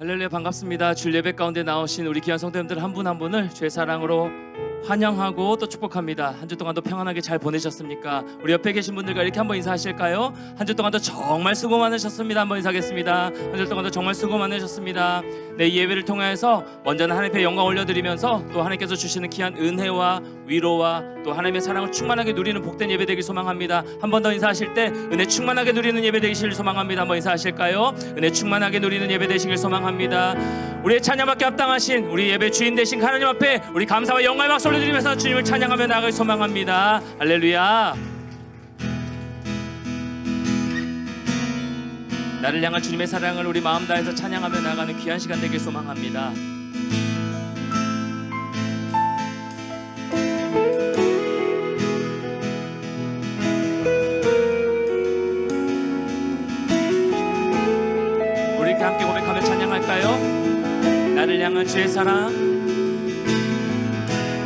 할렐루야 반갑습니다. 주 예배 가운데 나오신 우리 귀한 성도님들 한 분한 분을 주의 사랑으로 환영하고 또 축복합니다. 한 주 동안도 평안하게 잘 보내셨습니까? 우리 옆에 계신 분들과 이렇게 한번 인사하실까요? 한 주 동안도 정말 수고 많으셨습니다. 한번 인사하겠습니다. 한 주 동안도 정말 수고 많으셨습니다. 네, 이 예배를 통해서 먼저는 하나님께 영광 올려드리면서 또 하나님께서 주시는 귀한 은혜와 위로와 또 하나님의 사랑을 충만하게 누리는 복된 예배 되길 소망합니다. 한 번 더 인사하실 때 은혜 충만하게 누리는 예배 되시길 소망합니다. 한번 인사하실까요? 은혜 충만하게 누리는 예배 되시길 소망합니다. 우리의 찬양받게 합당하신 우리 예배 주인 되신 하나님 앞에 우리 감사와 영광의 박수 올려드리면서 주님을 찬양하며 나아갈 소망합니다. 할렐루야. 나를 향한 주님의 사랑을 우리 마음 다해서 찬양하며 나가는 귀한 시간 되길 소망합니다. 우리 함께 고백하며 찬양할까요? 나를 향한 주의 사랑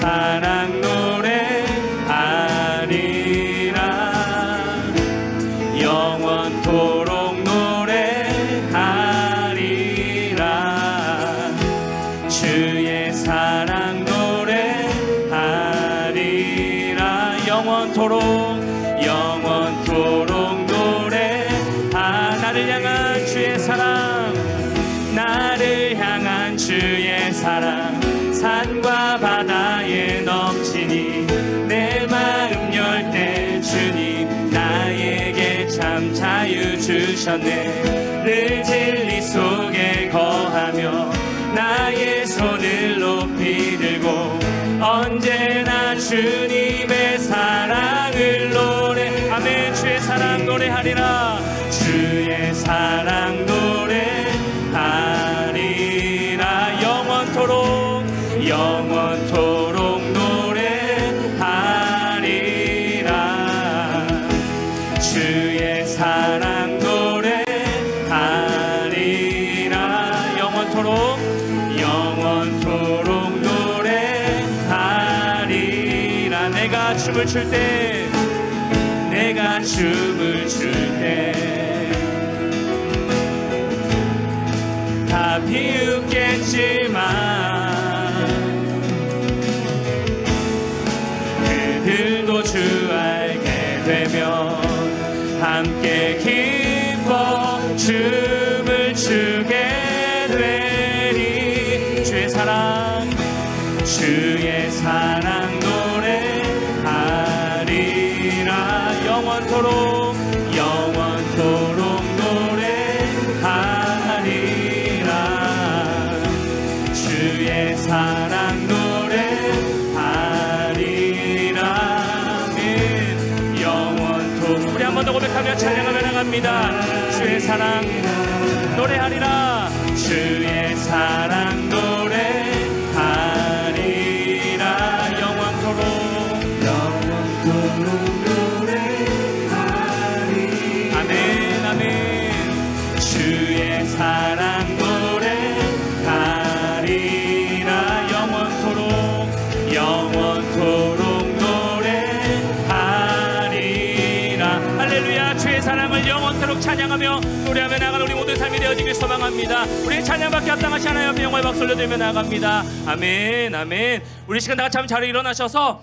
사랑 주셨네 늘 진리 속에 거하며 나의 손을 높이 들고 언제나 주님의 사랑을 노래 아멘 주의 사랑 노래하리라 춤을 출 때 내가 춤을 출 때. 다 비웃겠지만 그들도 주 알게 되면 함께 기 고백하며 찬양하며 나갑니다. 주의 사랑 노래하리라. 주의 사랑 노 할렐루야 주의 사랑을 영원토록 찬양하며 노래하며 나가는 우리 모든 삶이 되어지길 소망합니다 우리 합당하시 하나님 앞에 영광의 박수 올려드리며 나갑니다 아멘 아멘 우리 시간 다 같이 한번 자리에 일어나셔서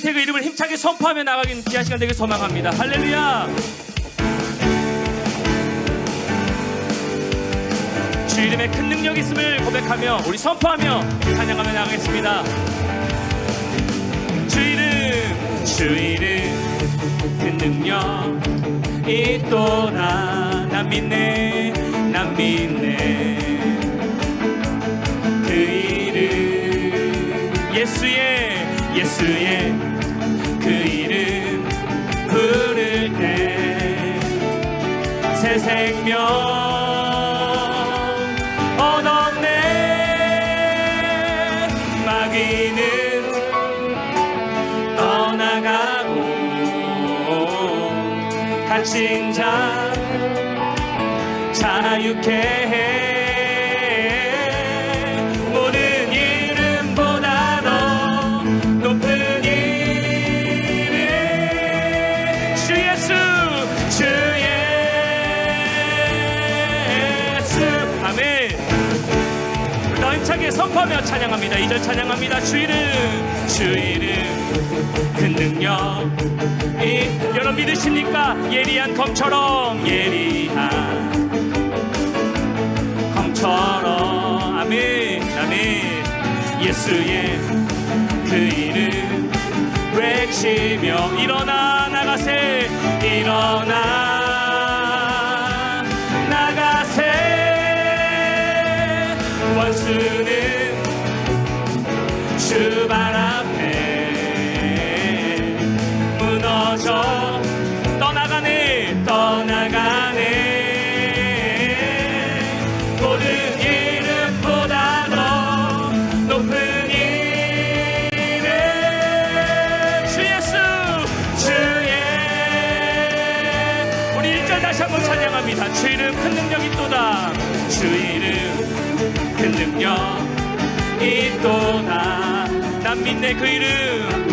새그 이름을 힘차게 선포하며 나가긴 귀한 시간 되길 소망합니다. 할렐루야. 주 이름에 큰 능력이 있음을 고백하며 우리 선포하며 찬양하며 나가겠습니다. 주 이름 주 이름 큰 능력 있도다 난 믿네 난 믿네. 그 이름 예수의 예수의 그 이름 부를 때 새 생명 얻었 갇힌 자 자유케 해 모든 이름보다 더 높은 이름 주 예수 주 예수 아멘 더 힘차게 선포하며 찬양합니다. 이절 찬양합니다. 주 이름, 주 이름, 큰 능력. 이, 여러분 믿으십니까? 예리한 검처럼, 예리한 검처럼. 아멘, 아멘. 예수의 그 이름 외치며 일어나 나가세, 일어나 나가세. 원수는 주발 앞에 무너져 떠나가네 떠나가네. 모든 이름보다 더 높은 이름 주 예수 주의 우리 일절 다시 한번 찬양합니다. 주 이름 큰 능력이 또다. 주 이름 큰 능력 있도다. 난 믿네 그 이름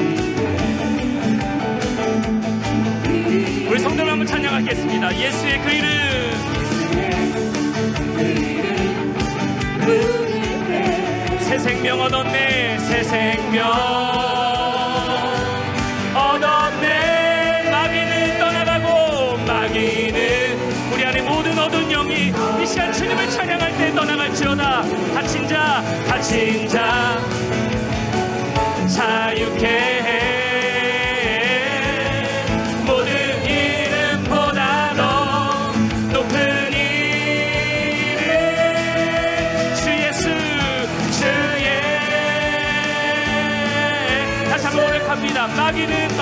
찬양하겠습니다. 예수의 그 이름. 새 생명 얻었네. 새 생명 얻었네. 마귀는 떠나가고 마귀는 우리 안에 모든 어두운 영이 이 시간 주님을 찬양할 때 떠나갈지어다. 갇힌 자 갇힌 자. 자유케 해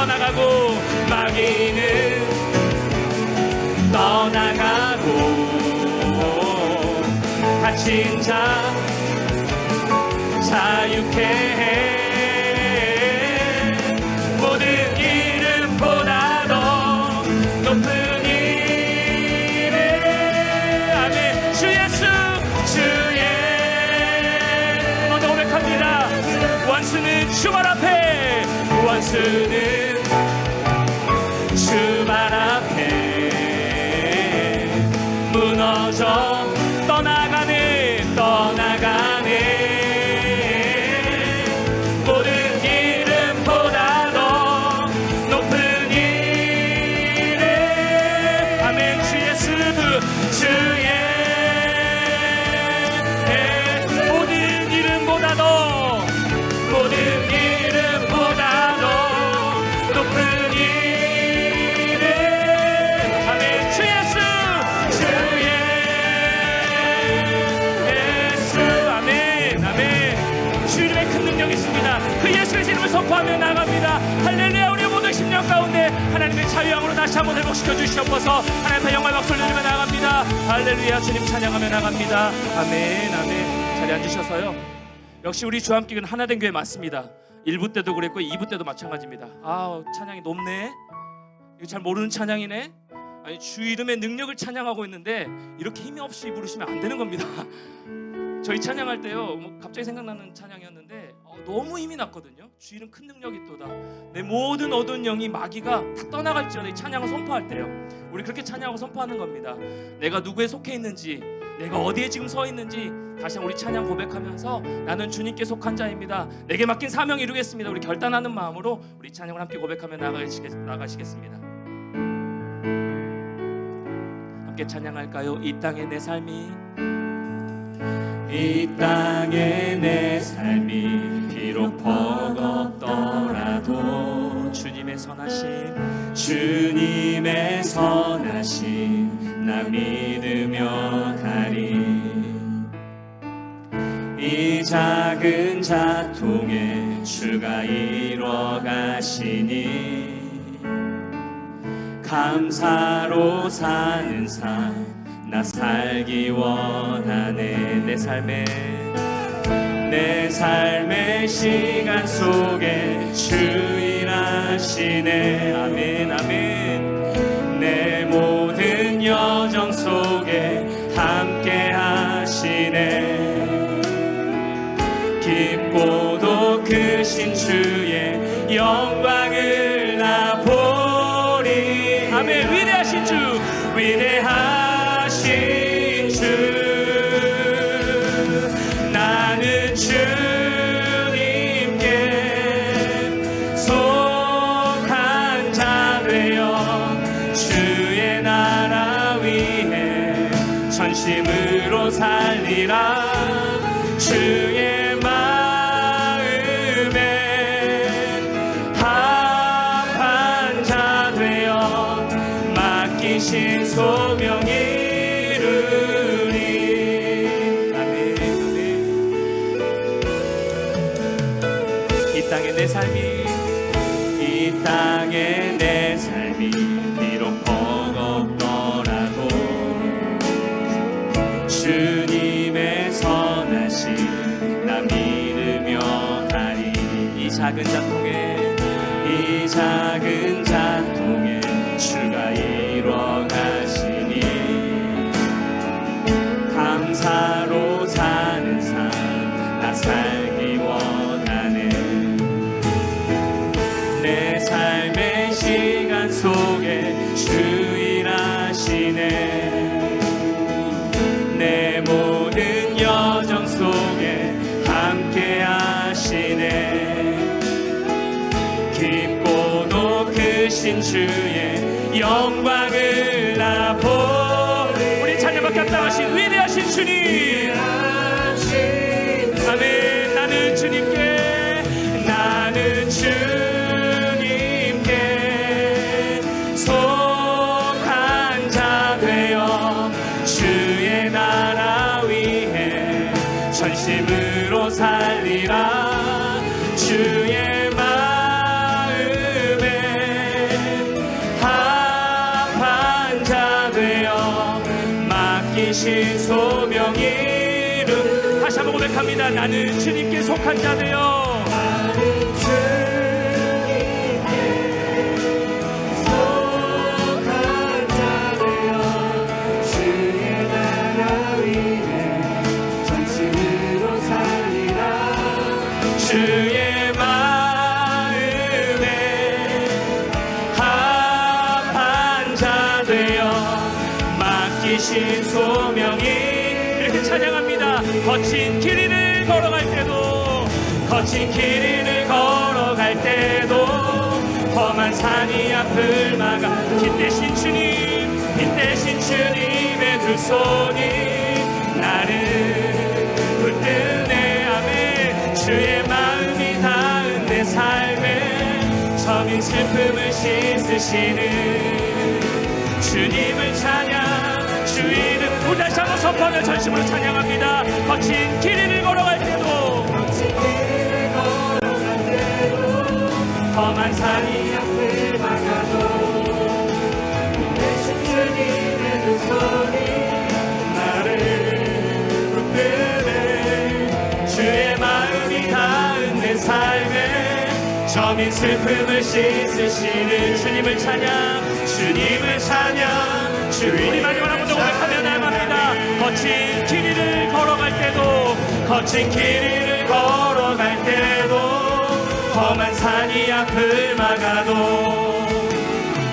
떠나가고 마귀는 떠나가고 갇힌 자 자유케 해. 모든 이름보다 더 높은 이름 아멘 주 예수 주의 먼저 고백합니다. 원수는 주발 앞에 원수는 떠나가네 이름을 선포하며 나갑니다. 할렐루야 우리 모든 심령 가운데 하나님의 자유함으로 다시 한번 회복시켜 주시옵소서. 하나님 앞에 영광 박수를 드리며 나갑니다. 할렐루야 주님 찬양하며 나갑니다. 아멘 아멘. 자리에 앉으셔서요. 역시 우리 주함기는 하나 된 교회 맞습니다. 1부 때도 그랬고 2부 때도 마찬가지입니다. 아 찬양이 높네. 이거 잘 모르는 찬양이네. 아니 주 이름의 능력을 찬양하고 있는데 이렇게 힘이 없이 부르시면 안 되는 겁니다. 저희 찬양할 때요 뭐 갑자기 생각나는 찬양이었는데 어, 너무 힘이 났거든요 주 이름 큰 능력이 또다 내 모든 어두운 영이 마귀가 다 떠나갈지어다 이 찬양을 선포할 때요 우리 그렇게 찬양하고 선포하는 겁니다 내가 누구에 속해 있는지 내가 어디에 지금 서 있는지 다시 한번 우리 찬양 고백하면서 나는 주님께 속한 자입니다. 내게 맡긴 사명 이루겠습니다. 우리 결단하는 마음으로 우리 찬양을 함께 고백하며 나가시겠, 나가시겠습니다. 함께 찬양할까요? 이 땅의 내 삶이 이 땅의 내 삶이 비록 버겁더라도 주님의 선하심 주님의 선하심 나 믿으며 가리. 이 작은 자통에 주가 이뤄 가시니 감사로 사는 삶 나 살기 원하네. 내 삶에 내 삶의 시간 속에 주 일하시네. 아멘 아멘. 내 모든 여정 속에 함께 하시네. 깊고도 크신 주의 영광을 나 보리. 아멘. 위대하신 주. 위대하 내 삶이 이 땅의 내 삶이 비록 버겁더라도 주님의 선하심 나 믿으며 가리. 이 작은 자통에 이 작은 자통에 주가 이뤄 가시니 감사로 사는 삶나살 크신 주의 영광을 나 보리. 우리 찬양받게 합당하신 위대하신 주님. 아멘. 나는 주님께 나는 주님께 속한 자 되어 주의 나라 위해 전심으로 살리라. 주의 맡기신 소명 이루 다시 한번 고백합니다. 나는 주님께 속한 자 되어 맡기신 소명이 이렇게 찬양합니다. 거친 길 위를 걸어갈 때도 거친 길 위를 걸어갈 때도 험한 산이 앞을 막아 빛 대신 주님 빛 대신 주님의 두 손이 나를 붙드네. 아멘. 주의 마음이 닿은 내 삶에 점인 슬픔을 씻으시는 주님을 주 우리 다시 한번 선포하며 전심으로 찬양합니다. 거친 길 위를 걸어갈 때도. 험한 산이 앞을 막아도 대신 주님의 두 손이 나를 붙드네 주의 마음이 닿은 내 삶에 점인 슬픔을 씻으시는 주님을 찬양 주님을 찬양 주 우리 마지막 한번 더 고백하며 나갑니다 거친 길 위를 걸어갈 때도 거친 길 위를 걸어갈 때도 험한 산이 앞을 막아도.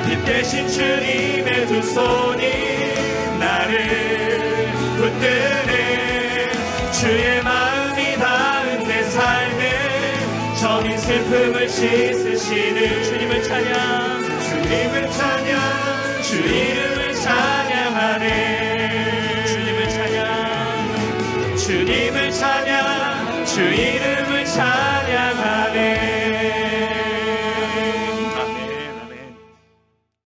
빛 대신 주님의 두 손이 나를 힘드네. 주의 마음이 닿은 내 삶에 저린 슬픔을 씻으시는 주님을 찬양. 주님을 찬양. 주 이름을 찬양하네